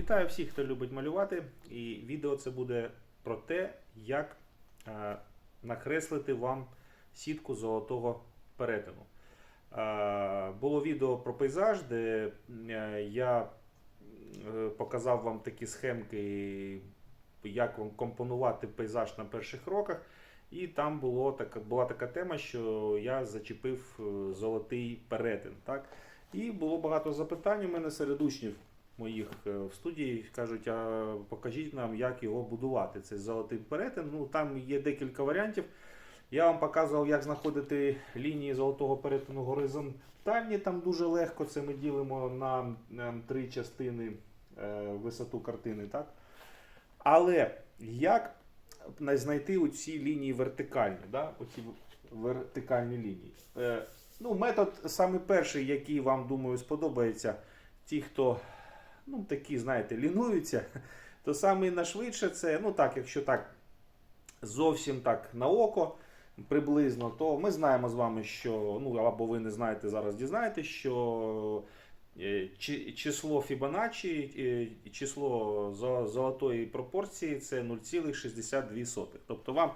Вітаю всіх, хто любить малювати. І відео це буде про те, як е, накреслити вам сітку золотого перетину. Е, було відео про пейзаж, де е, я е, показав вам такі схемки, як вам компонувати пейзаж на перших кроках. І там було така, була така тема, що я зачепив е, золотий перетин. Так? І було багато запитань у мене серед учнів моїх е, в студії. Кажуть, а покажіть нам, як його будувати. Цей золотий перетин. Ну, там є декілька варіантів. Я вам показував, як знаходити лінії золотого перетину горизонтальні. Там дуже легко. Це ми ділимо на три частини е, висоту картини. Так? Але як знайти оці лінії вертикальні, да? оці вертикальні лінії? Е, ну, метод саме перший, який вам думаю сподобається, ті, хто ну, такі, знаєте, лінуються, то саме найшвидше це, ну так, якщо так зовсім так на око, приблизно, то ми знаємо з вами, що, ну або ви не знаєте, зараз дізнаєтесь, що е, число Фібоначчі, е, число золотої пропорції це 0,62. Тобто вам,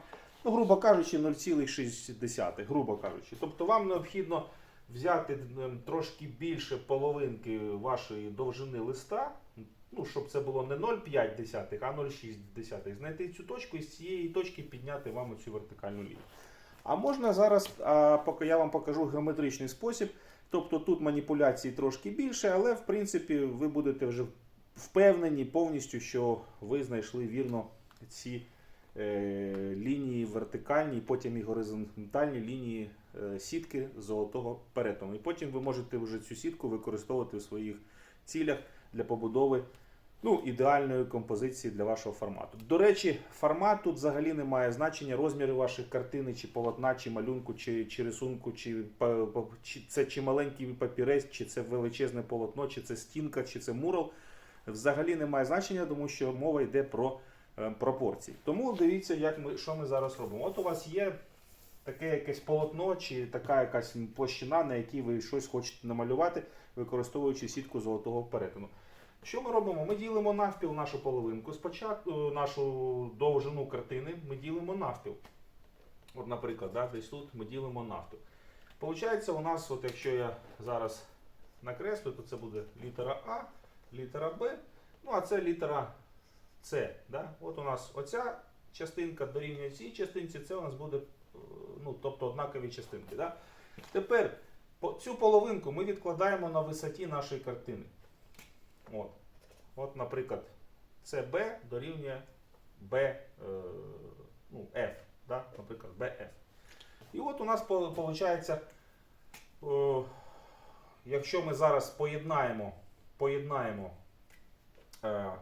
ну, грубо кажучи, 0,6, грубо кажучи. Тобто вам необхідно взяти ем, трошки більше половинки вашої довжини листа, ну, щоб це було не 0,5, а 0,6. Знайти цю точку і з цієї точки підняти вам цю вертикальну лінію. А можна зараз, а, поки я вам покажу геометричний спосіб. Тобто тут маніпуляції трошки більше, але в принципі ви будете вже впевнені повністю, що ви знайшли вірно ці е, лінії вертикальні, потім і горизонтальні лінії сітки золотого перетину. І потім ви можете вже цю сітку використовувати в своїх цілях для побудови ну, ідеальної композиції для вашого формату. До речі, формат тут взагалі не має значення. Розміри ваших картини, чи полотна, чи малюнку, чи, чи рисунку, чи, чи це чи маленький папірець, чи це величезне полотно, чи це стінка, чи це мурал. Взагалі не має значення, тому що мова йде про е, пропорції. Тому дивіться, як ми, що ми зараз робимо. От у вас є таке якесь полотно, чи така якась площина, на якій ви щось хочете намалювати, використовуючи сітку золотого перетину. Що ми робимо? Ми ділимо навпіл нашу половинку. Спочатку нашу довжину картини ми ділимо навпіл. От, наприклад, да, десь тут ми ділимо навпіл. Получається, у нас, от якщо я зараз накреслю, то це буде літера А, літера Б, ну а це літера С. Да? От у нас оця частинка дорівнює цій частинці, це у нас буде е, ну, тобто однакові частинки. Да? Тепер цю половинку ми відкладаємо на висоті нашої картини. От, от наприклад, CB дорівнює B, е, ну, F, да? наприклад, BF. І от у нас виходить, якщо ми зараз поєднаємо, поєднаємо е,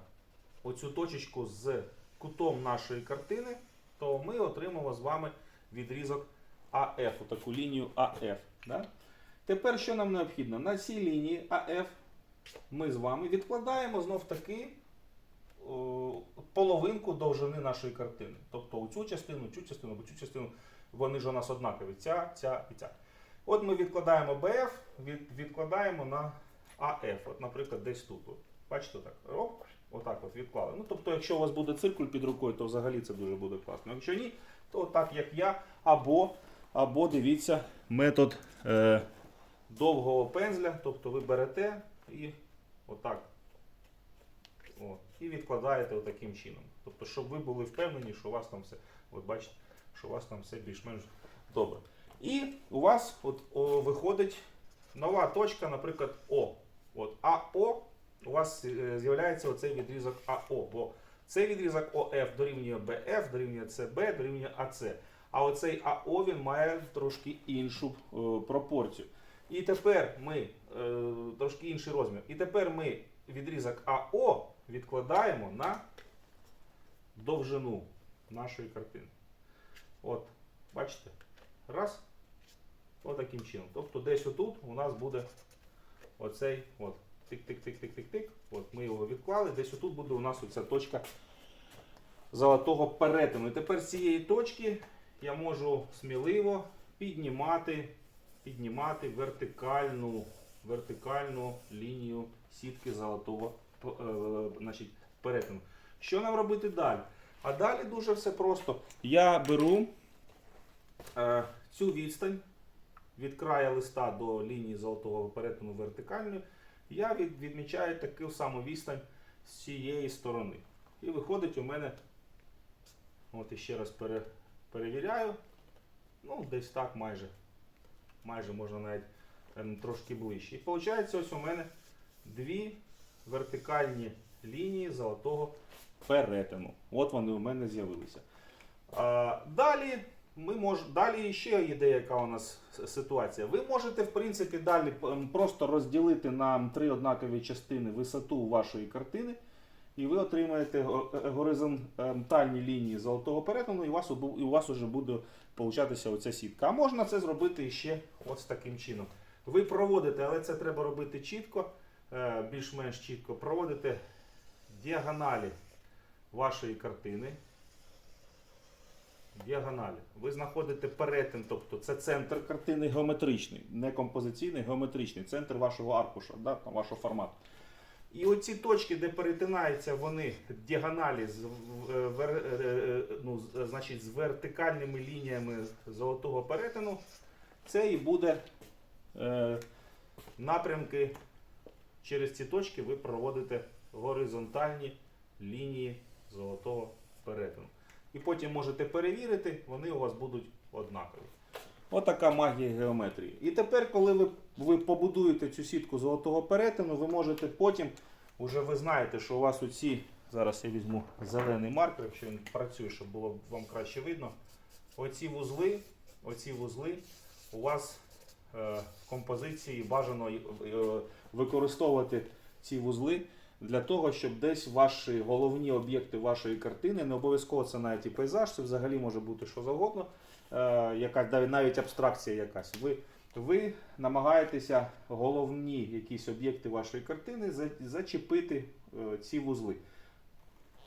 оцю точечку з кутом нашої картини, то ми отримаємо з вами відрізок АФ, таку лінію АФ. Да? Тепер що нам необхідно? На цій лінії АФ ми з вами відкладаємо знов таки о, половинку довжини нашої картини. Тобто у цю частину, цю частину, або цю частину, вони ж у нас однакові. Ця, ця і ця. От ми відкладаємо BF, від, відкладаємо на AF. От, наприклад, десь тут. От. Бачите, так. Оп, отак от відклали. Ну, тобто, якщо у вас буде циркуль під рукою, то взагалі це дуже буде класно. Якщо ні, то так як я, або, або дивіться метод е, довгого пензля. Тобто ви берете і отак. О, і відкладаєте отаким чином. Тобто, щоб ви були впевнені, що у вас там все, от бачите, що у вас там все більш-менш добре. І у вас от, о, виходить нова точка, наприклад, О. От АО у вас е, з'являється оцей відрізок АО. Бо цей відрізок ОФ дорівнює БФ, дорівнює СБ, дорівнює АЦ. А оцей АО він має трошки іншу е, пропорцію. І тепер ми е, трошки інший розмір. І тепер ми відрізок АО відкладаємо на довжину нашої картини. От, бачите? Раз. От таким чином. Тобто десь отут у нас буде оцей от тик-тик-тик-тик-тик-тик. От ми його відклали. Десь отут буде у нас оця точка золотого перетину. І тепер з цієї точки я можу сміливо піднімати, піднімати вертикальну, вертикальну лінію сітки золотого е, значить, перетину. Що нам робити далі? А далі дуже все просто. Я беру е, цю відстань від краю листа до лінії золотого перетину вертикальної, я відмічаю таку саму відстань з цієї сторони. І виходить у мене, от іще раз пере, перевіряю, ну десь так майже, майже можна навіть ем, трошки ближче. І виходить, ось у мене дві вертикальні лінії золотого перетину. От вони у мене з'явилися. Далі ми мож... далі ще є деяка у нас ситуація. Ви можете, в принципі, далі просто розділити на три однакові частини висоту вашої картини, і ви отримаєте е, горизонтальні лінії золотого перетину, і у вас, і у вас вже буде получатися оця сітка. А можна це зробити ще ось таким чином. Ви проводите, але це треба робити чітко, е, більш-менш чітко. Проводите діагоналі вашої картини. Діагоналі. Ви знаходите перетин, тобто це центр картини геометричний, не композиційний, геометричний, центр вашого аркуша, да, там, вашого формату. І оці точки, де перетинаються вони діагоналі з, в- вер- е, е, ну, значить, з вертикальними лініями золотого перетину, це і буде е, напрямки. Через ці точки ви проводите горизонтальні лінії золотого перетину. І потім можете перевірити, вони у вас будуть однакові. Отака магія геометрії. І тепер, коли ви, ви побудуєте цю сітку золотого перетину, ви можете потім, уже ви знаєте, що у вас оці, зараз я візьму зелений маркер, якщо він працює, щоб було вам краще видно. Оці вузли, оці вузли у вас е, в композиції бажано е, використовувати ці вузли для того, щоб десь ваші головні об'єкти вашої картини, не обов'язково це навіть і пейзаж, це взагалі може бути що завгодно, е, якась навіть- абстракція якась. Ви, ви намагаєтеся головні якісь об'єкти вашої картини за- зачепити е, ці вузли.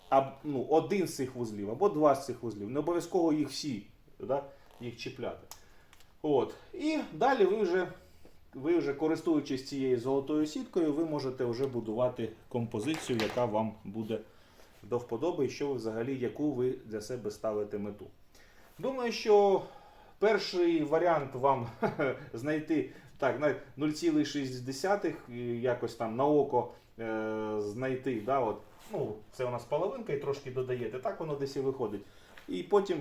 А, ну, один з цих вузлів або два з цих вузлів. Не обов'язково їх всі да, їх чіпляти. От. І далі ви вже ви вже користуючись цією золотою сіткою, ви можете вже будувати композицію, яка вам буде до вподоби, і що ви взагалі, яку ви для себе ставите мету. Думаю, що перший варіант вам знайти так, навіть 0,6 і якось там на око е, знайти. Да, от, ну, це у нас половинка і трошки додаєте. Так воно десь і виходить. І потім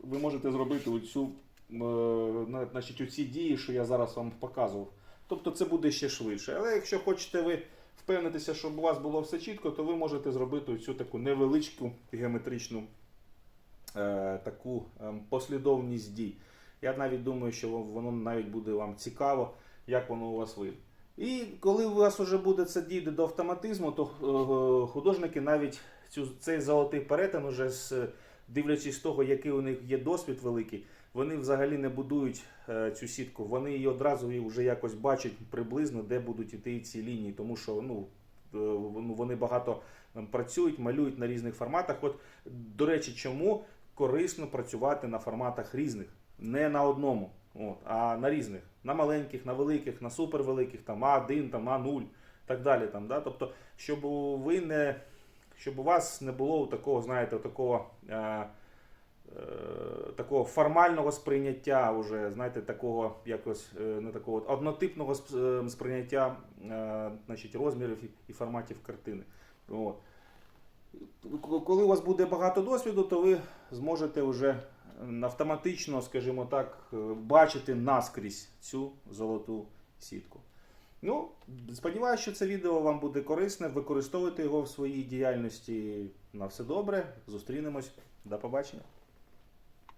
ви можете зробити оцю, значить, оці дії, що я зараз вам показував. Тобто це буде ще швидше. Але якщо хочете ви впевнитися, щоб у вас було все чітко, то ви можете зробити цю таку невеличку геометричну е, таку ем, послідовність дій. Я навіть думаю, що воно навіть буде вам цікаво, як воно у вас вийде. І коли у вас вже буде це дійде до автоматизму, то е, художники навіть цю, цей золотий перетин, уже з, дивлячись з того, який у них є досвід великий, вони взагалі не будують е, цю сітку. Вони її одразу вже якось бачать приблизно, де будуть іти ці лінії, тому що ну, е, ну, вони багато ем, працюють, малюють на різних форматах. От, до речі, чому корисно працювати на форматах різних, не на одному, от, а на різних, на маленьких, на великих, на супервеликих, там А1, там А0, так далі. Там, да? Тобто, щоб ви не, щоб у вас не було такого, знаєте, такого. Е, Такого формального сприйняття, уже, знаєте, такого якось е, не такого однотипного е, сприйняття е, значить, розмірів і- форматів картини. Коли у вас буде багато досвіду, то ви зможете вже автоматично, скажімо так, е, бачити наскрізь цю золоту сітку. Ну, сподіваюся, що це відео вам буде корисне. Використовуйте його в своїй діяльності. На все добре. Зустрінемось. До побачення.